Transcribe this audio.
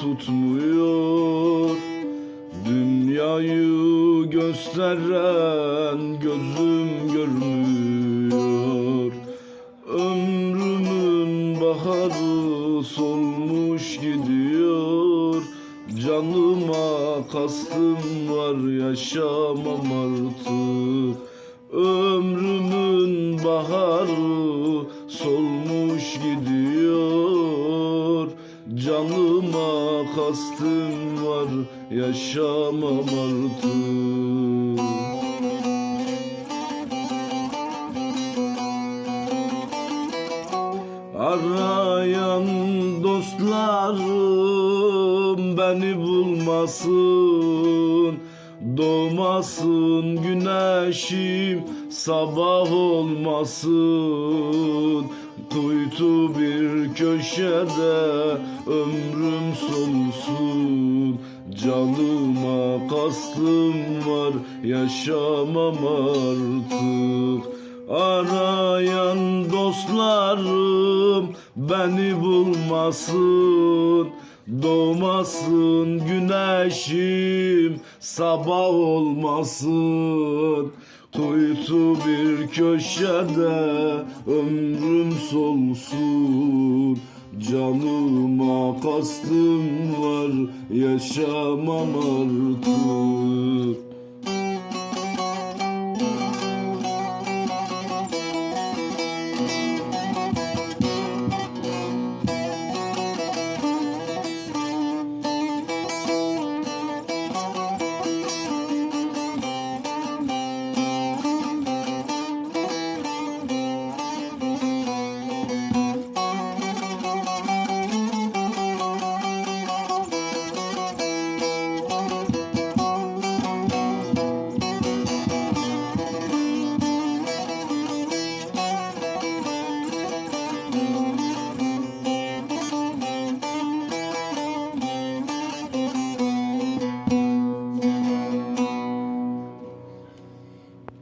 tutmuyor. Dünyayı gösteren gözüm görmüyor. Ömrümün baharı solmuş gidiyor. Canıma kastım var yaşamam artık. Ömrümün baharı solmuş gidiyor. Canıma kastım var yaşamam artık. Arayan dostlarım beni bulmasın Doğmasın güneşim sabah olmasın. Kuytu bir köşede ömrüm solsun. Canıma kastım var yaşamam artık. Arayan dostlarım beni bulmasın. Doğmasın güneşim sabah olmasın. Kuytu bir köşede ömrüm solsun. Canıma kastım var yaşamam artık